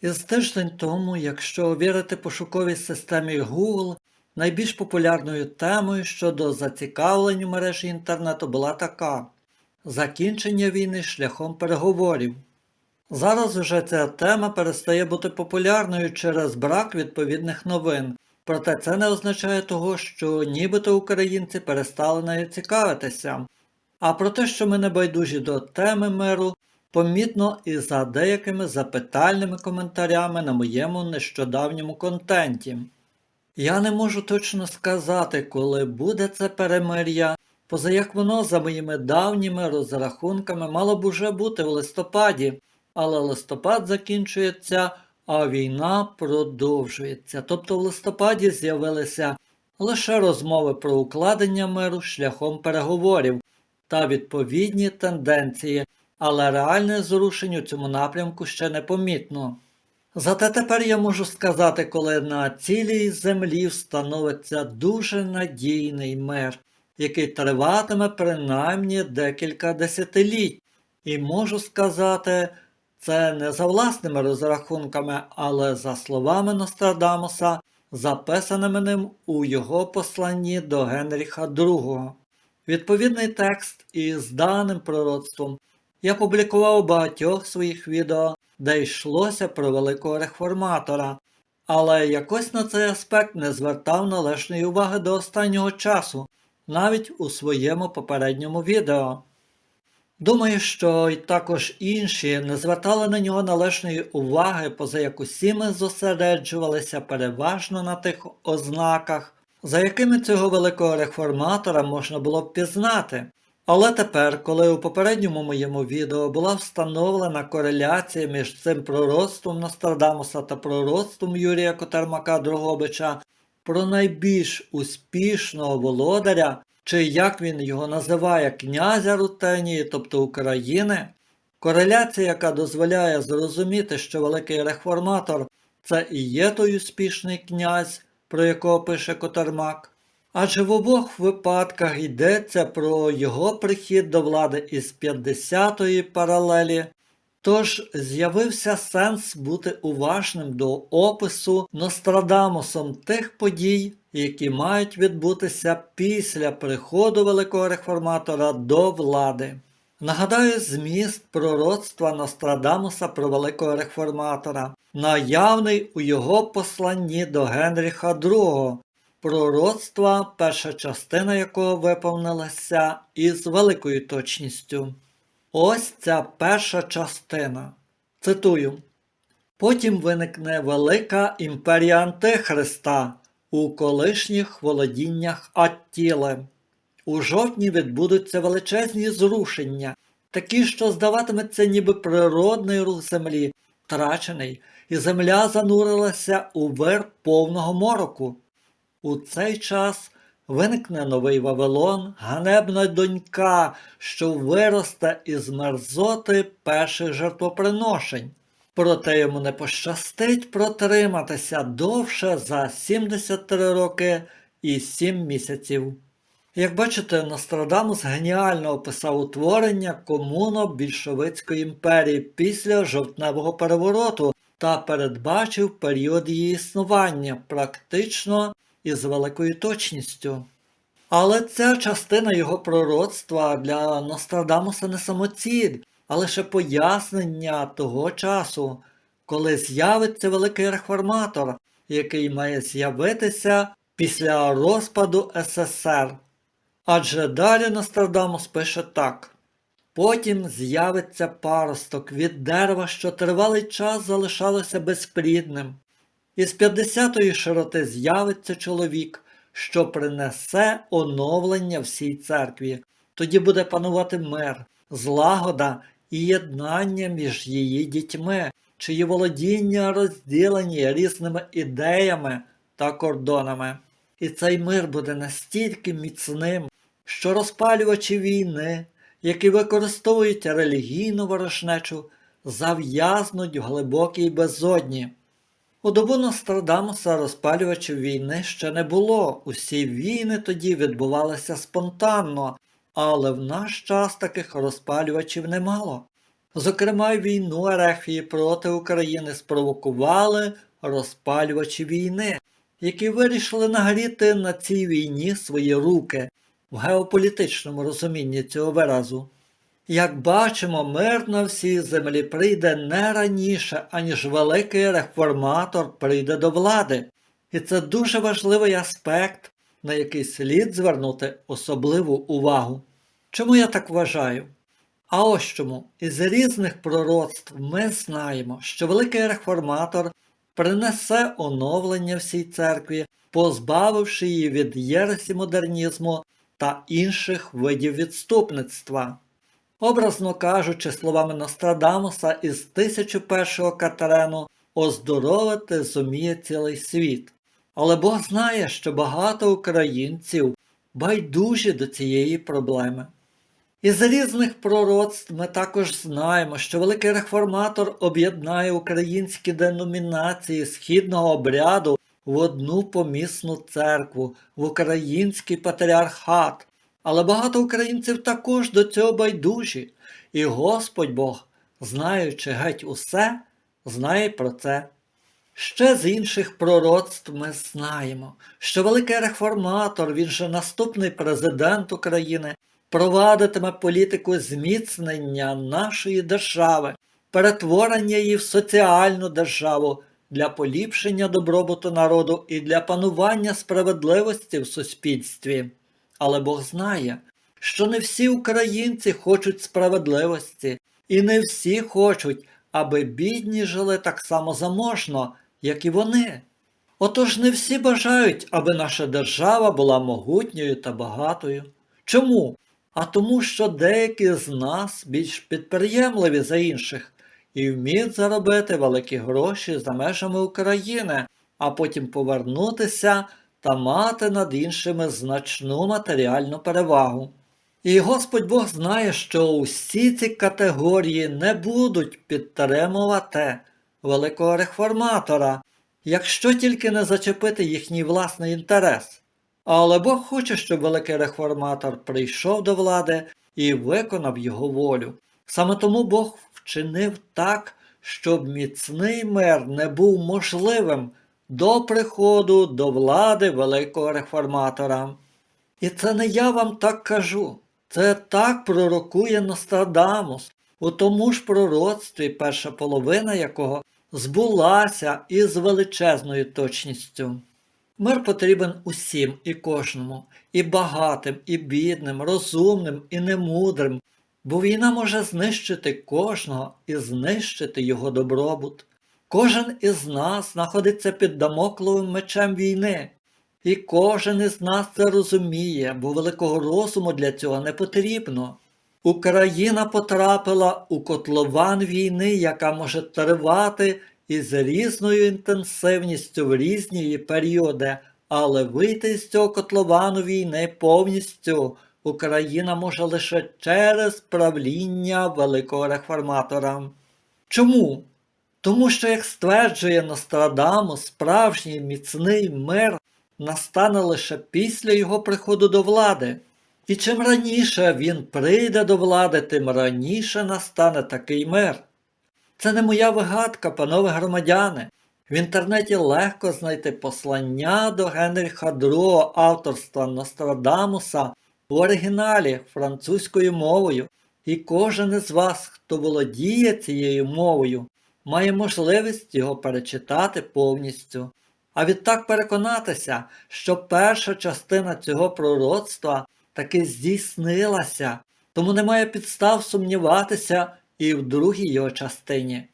Із тиждень тому, якщо вірити пошуковій системі Google, найбільш популярною темою щодо зацікавлень у мережі інтернету була така закінчення війни шляхом переговорів. Зараз вже ця тема перестає бути популярною через брак відповідних новин, проте це не означає того, що нібито українці перестали нею цікавитися. А про те, що ми не байдужі до теми миру, помітно і за деякими запитальними коментарями на моєму нещодавньому контенті. Я не можу точно сказати, коли буде це перемир'я, поза як воно за моїми давніми розрахунками мало б уже бути в листопаді, але листопад закінчується, а війна продовжується. Тобто в листопаді з'явилися лише розмови про укладення миру шляхом переговорів та відповідні тенденції, але реальне зрушень у цьому напрямку ще не помітно. Зате тепер я можу сказати, коли на цілій землі встановиться дуже надійний мир, який триватиме принаймні декілька десятиліть, і можу сказати, це не за власними розрахунками, але за словами Нострадамуса, записаними ним у його посланні до Генріха II. Відповідний текст із даним пророцтвом я публікував багатьох своїх відео, де йшлося про великого реформатора, але якось на цей аспект не звертав належної уваги до останнього часу, навіть у своєму попередньому відео. Думаю, що й також інші не звертали на нього належної уваги, поза як усі ми зосереджувалися переважно на тих ознаках, за якими цього великого реформатора можна було б пізнати. Але тепер, коли у попередньому моєму відео була встановлена кореляція між цим пророцтвом Нострадамуса та пророцтвом Юрія Котермака Дрогобича про найбільш успішного володаря, чи як він його називає князя Рутенії, тобто України, кореляція, яка дозволяє зрозуміти, що великий реформатор це і є той успішний князь, про якого пише Котермак. Адже в обох випадках йдеться про його прихід до влади із 50-ї паралелі, тож з'явився сенс бути уважним до опису Нострадамусом тих подій, які мають відбутися після приходу великого реформатора до влади. Нагадаю зміст пророцтва Нострадамуса про великого реформатора, наявний у його посланні до Генріха II, пророцтва, перша частина якого виповнилася із великою точністю. Ось ця перша частина. Цитую. Потім виникне велика імперія Антихриста у колишніх володіннях Аттіли. У жовтні відбудуться величезні зрушення, такі, що здаватиметься ніби природний рух землі, втрачений, і земля занурилася у вир повного мороку. У цей час виникне новий Вавилон, ганебна донька, що виросте із мерзоти перших жертвоприношень. Проте йому не пощастить протриматися довше за 73 роки і 7 місяців. Як бачите, Нострадамус геніально описав утворення комуно-більшовицької імперії після жовтневого перевороту та передбачив період її існування практично із великою точністю. Але ця частина його пророцтва для Нострадамуса не самоціль, а лише пояснення того часу, коли з'явиться великий реформатор, який має з'явитися після розпаду СССР. Адже далі Нострадамус пише так. Потім з'явиться паросток від дерева, що тривалий час залишалося безплідним. Із 50-ї широти з'явиться чоловік, що принесе оновлення всій церкві. Тоді буде панувати мир, злагода і єднання між її дітьми, чиї володіння розділені різними ідеями та кордонами. І цей мир буде настільки міцним, що розпалювачі війни, які використовують релігійну ворожнечу, зав'язнуть в глибокій безодні. У добу Нострадамуса розпалювачів війни ще не було. Усі війни тоді відбувалися спонтанно, але в наш час таких розпалювачів немало. Зокрема, війну Ерефії проти України спровокували розпалювачі війни, які вирішили нагріти на цій війні свої руки в геополітичному розумінні цього виразу. Як бачимо, мир на всій землі прийде не раніше, аніж великий реформатор прийде до влади. І це дуже важливий аспект, на який слід звернути особливу увагу. Чому я так вважаю? А ось чому із різних пророцтв ми знаємо, що великий реформатор принесе оновлення всій церкві, позбавивши її від єресі модернізму та інших видів відступництва. Образно кажучи, словами Нострадамуса із 1001 Катерену, оздоровити зуміє цілий світ. Але Бог знає, що багато українців байдужі до цієї проблеми. Із різних пророцтв ми також знаємо, що великий реформатор об'єднає українські деномінації східного обряду в одну помісну церкву, в український патріархат. Але багато українців також до цього байдужі, і Господь Бог, знаючи геть усе, знає про це. Ще з інших пророцтв ми знаємо, що великий реформатор, він же наступний президент України, провадитиме політику зміцнення нашої держави, перетворення її в соціальну державу для поліпшення добробуту народу і для панування справедливості в суспільстві. Але Бог знає, що не всі українці хочуть справедливості, і не всі хочуть, аби бідні жили так само заможно, як і вони. Отож не всі бажають, аби наша держава була могутньою та багатою. Чому? А тому, що деякі з нас більш підприємливі за інших і вміють заробити великі гроші за межами України, а потім повернутися та мати над іншими значну матеріальну перевагу. І Господь Бог знає, що усі ці категорії не будуть підтримувати великого реформатора, якщо тільки не зачепити їхній власний інтерес. Але Бог хоче, щоб великий реформатор прийшов до влади і виконав його волю. Саме тому Бог вчинив так, щоб міцний мир не був можливим до приходу до влади великого реформатора. І це не я вам так кажу, це так пророкує Нострадамус, у тому ж пророцтві, перша половина якого збулася із величезною точністю. Мир потрібен усім і кожному, і багатим, і бідним, розумним і немудрим, бо війна може знищити кожного і знищити його добробут. Кожен із нас знаходиться під дамокловим мечем війни, і кожен із нас це розуміє, бо великого розуму для цього не потрібно. Україна потрапила у котлован війни, яка може тривати із різною інтенсивністю в різні її періоди, але вийти з цього котловану війни повністю Україна може лише через правління великого реформатора. Чому? Тому що, як стверджує Нострадамус, справжній міцний мир настане лише після його приходу до влади. І чим раніше він прийде до влади, тим раніше настане такий мир. Це не моя вигадка, панове громадяни. В інтернеті легко знайти послання до Генріха II авторства Нострадамуса в оригіналі французькою мовою, і кожен із вас, хто володіє цією мовою, має можливість його перечитати повністю. А відтак переконатися, що перша частина цього пророцтва таки здійснилася, тому немає підстав сумніватися і в другій його частині.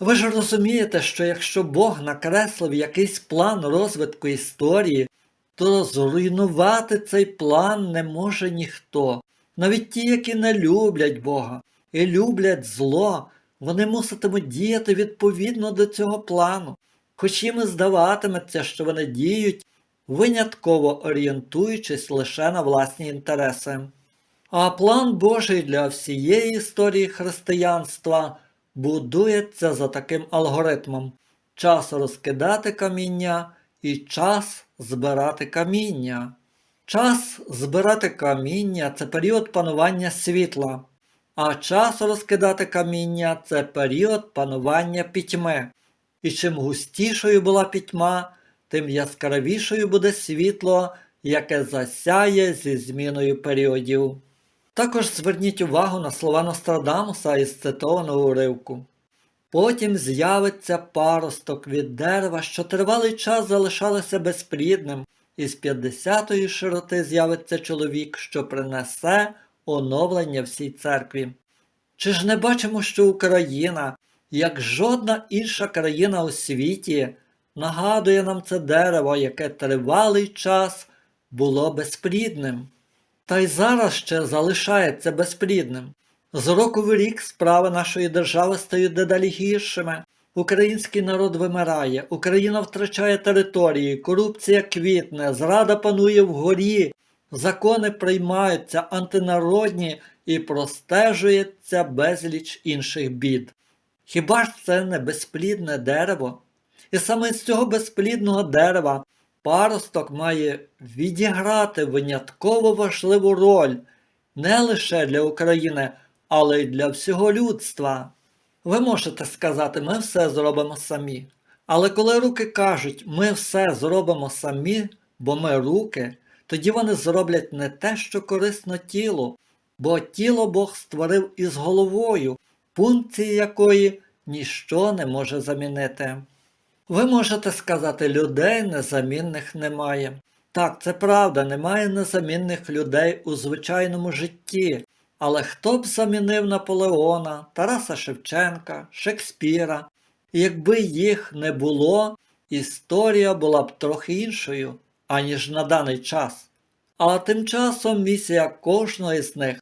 Ви ж розумієте, що якщо Бог накреслив якийсь план розвитку історії, то зруйнувати цей план не може ніхто. Навіть ті, які не люблять Бога і люблять зло, вони муситимуть діяти відповідно до цього плану, хоч їм і здаватиметься, що вони діють, винятково орієнтуючись лише на власні інтереси. А план Божий для всієї історії християнства будується за таким алгоритмом: час розкидати каміння і час збирати каміння. Час збирати каміння це період панування світла, а час розкидати каміння це період панування пітьми. І чим густішою була пітьма, тим яскравішою буде світло, яке засяє зі зміною періодів. Також зверніть увагу на слова Нострадамуса із цитованого уривку. Потім з'явиться паросток від дерева, що тривалий час залишалося безплідним, і з 50-ї широти з'явиться чоловік, що принесе оновлення всій церкві. Чи ж не бачимо, що Україна, як жодна інша країна у світі, нагадує нам це дерево, яке тривалий час було безплідним? Та й зараз ще залишається безплідним. З року в рік справи нашої держави стають дедалі гіршими. Український народ вимирає, Україна втрачає території, корупція квітне, зрада панує вгорі, закони приймаються антинародні і простежується безліч інших бід. Хіба ж це не безплідне дерево? І саме з цього безплідного дерева паросток має відіграти винятково важливу роль не лише для України, але й для всього людства. Ви можете сказати, ми все зробимо самі. Але коли руки кажуть, ми все зробимо самі, бо ми руки, тоді вони зроблять не те, що корисно тілу, бо тіло Бог створив із головою, функції якої ніщо не може замінити. Ви можете сказати, людей незамінних немає. Так, це правда, немає незамінних людей у звичайному житті. Але хто б замінив Наполеона, Тараса Шевченка, Шекспіра? Якби їх не було, історія була б трохи іншою, аніж на даний час. А тим часом місія кожного із них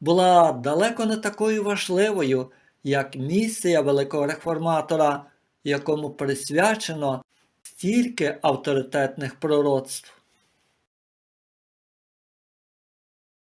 була далеко не такою важливою, як місія великого реформатора, якому присвячено стільки авторитетних пророцтв.